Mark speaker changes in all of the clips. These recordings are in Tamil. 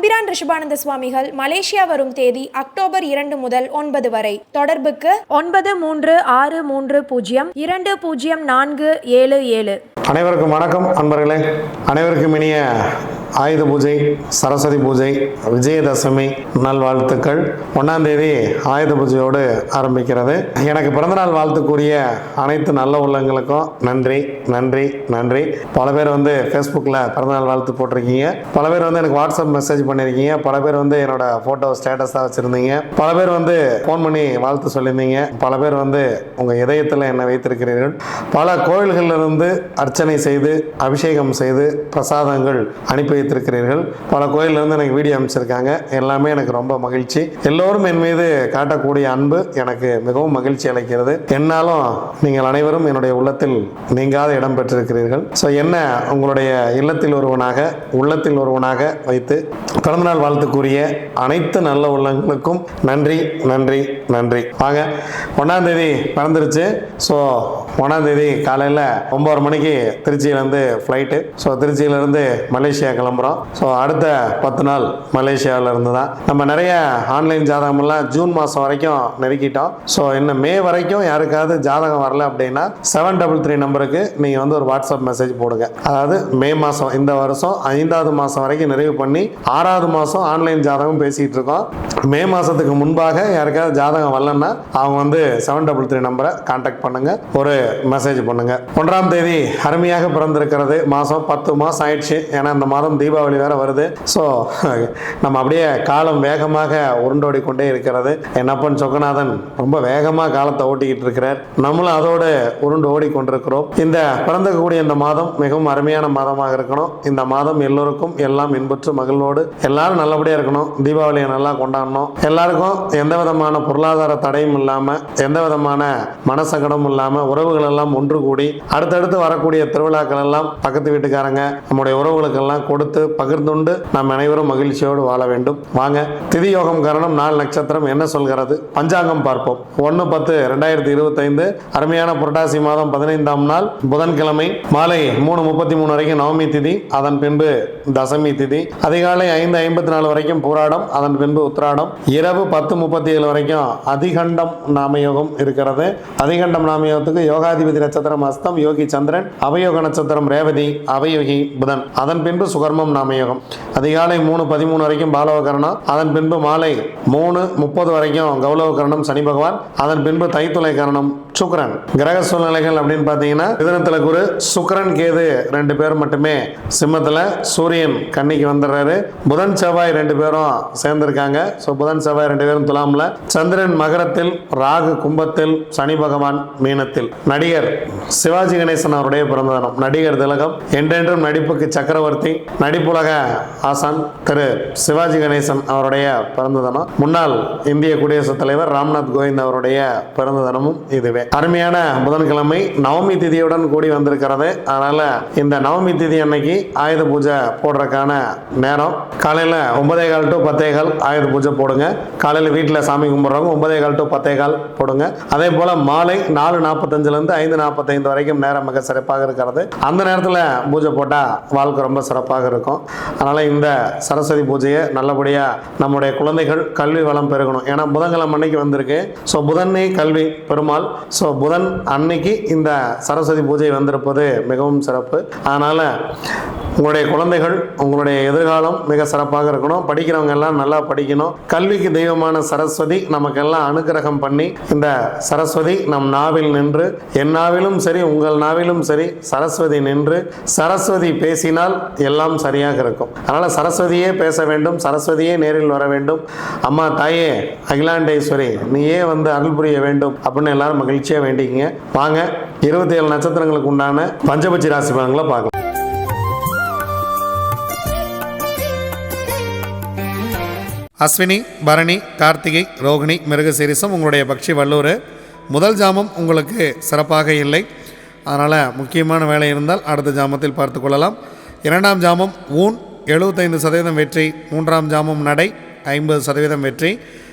Speaker 1: தம்பிரான் ரிஷபானந்த சுவாமிகள் மலேசியா வரும் தேதி அக்டோபர் இரண்டு முதல் ஒன்பது வரை. தொடர்புக்கு ஒன்பது மூன்று ஆறு மூன்று பூஜ்ஜியம் இரண்டு பூஜ்ஜியம் நான்கு ஏழு ஏழு.
Speaker 2: அனைவருக்கும் வணக்கம் அன்பர்களே. அனைவருக்கும் இனிய ஆயுத பூஜை சரஸ்வதி பூஜை விஜயதசமி நல்வாழ்த்துக்கள். ஒன்றாம் தேதி ஆயுத பூஜையோடு ஆரம்பிக்கிறது. எனக்கு பிறந்தநாள் வாழ்த்துக்குரிய அனைத்து நல்ல உள்ளங்களுக்கும் நன்றி நன்றி நன்றி. பல பேர் வந்து ஃபேஸ்புக்கில் பிறந்தநாள் வாழ்த்து போட்டிருக்கீங்க. பல பேர் வந்து எனக்கு வாட்ஸ்அப் மெசேஜ் பண்ணியிருக்கீங்க. பல பேர் வந்து என்னோட ஃபோட்டோ ஸ்டேட்டஸாக வச்சுருந்தீங்க. பல பேர் வந்து ஃபோன் பண்ணி வாழ்த்து சொல்லியிருந்தீங்க. பல பேர் வந்து உங்கள் இதயத்தில் என்னை வைத்திருக்கிறீர்கள். பல கோயில்களிலிருந்து அர்ச்சனை செய்து அபிஷேகம் செய்து பிரசாதங்கள் அனுப்பி வைத்திருக்கிறீர்கள். பல கோயிலிருந்து எனக்கு வீடியோ அமைச்சிருக்காங்க. எல்லாமே எனக்கு ரொம்ப மகிழ்ச்சி. எல்லோரும் என் மீது காட்டக்கூடிய அன்பு எனக்கு மிகவும் மகிழ்ச்சி அளிக்கிறது. என்னாலும் நீங்கள் அனைவரும் என்னுடைய உள்ளத்தில் நீங்காத இடம் பெற்றிருக்கிறீர்கள். ஸோ என்ன உங்களுடைய இல்லத்தில் ஒருவனாக உள்ளத்தில் ஒருவனாக வைத்து பிறந்தநாள் வாழ்த்துக்குரிய அனைத்து நல்ல உள்ளங்களுக்கும் நன்றி நன்றி நன்றி. வாங்க ஒன்றாம் தேதி பிறந்துருச்சு ஸோ ஒன்றாம் தேதி காலையில் ஒம்பது மணிக்கு திருச்சியிலேருந்து ஃப்ளைட்டு ஸோ திருச்சியிலேருந்து மலேசியா கிளம்புறோம் ஸோ அடுத்த பத்து நாள் மலேசியாவில் இருந்து தான். நம்ம நிறைய ஆன்லைன் ஜாதகமெல்லாம் ஜூன் மாதம் வரைக்கும் நெருக்கிட்டோம். ஸோ இன்னும் மே வரைக்கும் யாருக்காவது ஜாதகம் வரல அப்படின்னா செவன் டபுள் த்ரீ நம்பருக்கு நீங்கள் வந்து ஒரு வாட்ஸ்அப் மெசேஜ் போடுங்க. அதாவது மே மாதம் இந்த வருஷம் ஐந்தாவது மாதம் வரைக்கும் நிறைவு பண்ணி ஆறாவது மாதம் ஆன்லைன் ஜாதகம் பேசிகிட்டு இருக்கோம். மே மாதத்துக்கு முன்பாக யாருக்காவது ஜாதகம் வரலன்னா அவங்க வந்து செவன் டபுள் த்ரீ நம்பரை கான்டாக்ட் பண்ணுங்க. ஒரு மெசேஜ் பண்ணுங்கள் ஒன்றாம் தேதி அருமையாக பிறந்திருக்கிறது. மாதம் பத்து மாதம் ஆயிடுச்சு. ஏன்னா இந்த மாதம் தீபாவளி வேற வருது. ஸோ நம்ம அப்படியே காலம் வேகமாக உருண்டோடி கொண்டே இருக்கிறது. என் அப்பன் சொக்கநாதன் ரொம்ப வேகமாக காலத்தை ஓட்டிக்கிட்டு இருக்கிறார். நம்மளும் அதோடு உருண்டு ஓடிக்கொண்டிருக்கிறோம். இந்த பிறந்தக்கூடிய இந்த மாதம் மிகவும் அருமையான மாதமாக இருக்கணும். இந்த மாதம் எல்லோருக்கும் எல்லாம் இன்புற்று மகிழ்வோடு எல்லாரும் நல்லபடியாக இருக்கணும். தீபாவளியை நல்லா கொண்டாடணும். எல்லாருக்கும் எந்த விதமான பொருளாதார தடையும் இல்லாமல் எந்த விதமான மனசங்கடமும் இல்லாமல் உறவுகள் எல்லாம் ஒன்று கூடி அடுத்தடுத்து வரக்கூடிய திருவிழாக்கள் எல்லாம் பக்கத்து வீட்டுக்காரங்க நம்முடைய உறவுகளுக்கெல்லாம் கொடுத்து பகிர்ந்துண்டு. நாம் அனைவரும் மகிழ்ச்சியோடு வாழ வேண்டும். வாங்க திதி யோகம் கரணம் நாலு நட்சத்திரம் என்ன சொல்கிறது? பஞ்சாங்கம் பார்ப்போம். ஒன்று பத்து ரெண்டாயிரத்தி இருபத்தைந்து அருமையான புரட்டாசி மாதம் பதினைந்தாம் நாள் புதன்கிழமை மாலை மூணு முப்பத்தி மூணு வரைக்கும் நவமி திதி அதன் பின்பு தசமி திதி அதிகாலை ஐந்து ஐம்பத்தி நாலு வரைக்கும் பூராடம் அதன் பின்பு உத்திராடம் இரவு பத்து முப்பத்தி ஏழு வரைக்கும் அதிகண்டம் நாமயோகம் இருக்கிறது. அதிகண்டம் நாமயோகத்துக்கு யோகாதிபதி நட்சத்திரம் அஸ்தம் யோகி சந்திரன் அவயோக நட்சத்திரம் ரேவதி அவயோகி புதன். அதன் பின்பு சுகர்மம் நாமயோகம். அதிகாலை மூணு பதிமூணு வரைக்கும் பாலவகரணம் அதன் பின்பு மாலை மூணு முப்பது வரைக்கும் கௌலவகரணம் சனி பகவான் அதன் பின்பு தைத்துளை கரணம். சுக்ரன். கிரக சூழ்நிலைகள் அப்படின்னு பார்த்தீங்கன்னா மிதனத்தில் குரு சுக்ரன் கேது ரெண்டு பேர் மட்டுமே சிம்மத்தில் சூரியன் கன்னிக்கு வந்துடுறாரு. புதன் செவ்வாய் ரெண்டு பேரும் சேர்ந்திருக்காங்க. ஸோ புதன் செவ்வாய் ரெண்டு பேரும் துலாமில். சந்திரன் மகரத்தில் ராகு கும்பத்தில் சனி பகவான் மீனத்தில். நடிகர் சிவாஜி கணேசன் அவருடைய பிறந்த தினம். நடிகர் திலகம் என்றென்றும் நடிப்புக்கு சக்கரவர்த்தி நடிப்புலக ஆசான் திரு சிவாஜி கணேசன் அவருடைய பிறந்த தினம். முன்னாள் இந்திய குடியரசுத் தலைவர் ராம்நாத் கோவிந்த் அவருடைய பிறந்த தினமும் இதுவே. அருமையான புதன்கிழமை நவமி திதியுடன் கூடி வந்திருக்கிறது. அதனால இந்த நவமி திதி அன்னைக்கு ஆயுத பூஜை போடுறதுக்கான நேரம். காலையில் ஒன்பதே கால் டு பத்தே கால் ஆயுத பூஜை போடுங்க. காலையில் வீட்டில் சாமி கும்பிட்றவங்க ஒன்பதே கால் டு பத்தே கால் போடுங்க. அதே போல் மாலை நாலு நாற்பத்தஞ்சிலிருந்து ஐந்து நாற்பத்தைந்து வரைக்கும் நேரம் மிக சிறப்பாக இருக்கிறது. அந்த நேரத்தில் பூஜை போட்டால் வாழ்க்கை ரொம்ப சிறப்பாக இருக்கும். அதனால் இந்த சரஸ்வதி பூஜையை நல்லபடியாக நம்முடைய குழந்தைகள் கல்வி வளம் பெருகணும். ஏன்னா புதன்கிழமை அன்னைக்கு வந்திருக்கு. ஸோ புதனே கல்வி பெருமாள். ஸோ புதன் அன்னைக்கு இந்த சரஸ்வதி பூஜை வந்திருப்பது மிகவும் சிறப்பு. அதனால் உங்களுடைய குழந்தைகள் உங்களுடைய எதிர்காலம் மிக சிறப்பாக இருக்கணும். படிக்கிறவங்க எல்லாம் நல்லா படிக்கணும். கல்விக்கு தெய்வமான சரஸ்வதி நமக்கெல்லாம் அனுக்கிரகம் பண்ணி இந்த சரஸ்வதி நம் நாவில் நின்று என் நாவிலும் சரி உங்கள் நாவிலும் சரி சரஸ்வதி நின்று சரஸ்வதி பேசினால் எல்லாம் சரியாக இருக்கும். அதனால் சரஸ்வதியே பேச வேண்டும் சரஸ்வதியே நேரில் வர வேண்டும். அம்மா தாயே அகிலாண்டேஸ்வரி நீயே வந்து அருள் புரிய வேண்டும் அப்படின்னு எல்லாரும் மகிழ்ச்சி மகிழ்ச்சியாக வேண்டிக்கங்க. வாங்க இருபத்தி ஏழு நட்சத்திரங்களுக்கு உண்டான பஞ்சபட்சி ராசி பலன்களை பார்க்கலாம். அஸ்வினி பரணி கார்த்திகை ரோகிணி மிருகசீரிசம் உங்களுடைய பக்ஷி வல்லூர் முதல் ஜாமம் உங்களுக்கு சிறப்பாக இல்லை. அதனால் முக்கியமான வேலை இருந்தால் அடுத்த ஜாமத்தில் பார்த்து கொள்ளலாம். இரண்டாம் ஜாமம் ஊன் எழுபத்தைந்து சதவீதம் வெற்றி. மூன்றாம் ஜாமம் நடை ஐம்பது சதவீதம் வெற்றி.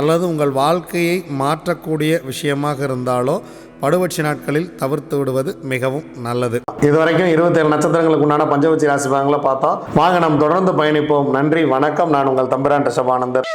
Speaker 2: அல்லது உங்கள் வாழ்க்கையை மாற்றக்கூடிய விஷயமாக இருந்தாலோ படுவட்சி நாட்களில் தவிர்த்து விடுவது மிகவும் நல்லது. இதுவரைக்கும் இருபத்தேழு நட்சத்திரங்களுக்கு உண்டான பஞ்சவட்சி ராசி பலன்களை பார்த்தோம். வாங்க நாம் தொடர்ந்து பயணிப்போம். நன்றி வணக்கம். நான் உங்கள் தம்பிரான் ரிஷபானந்தர்.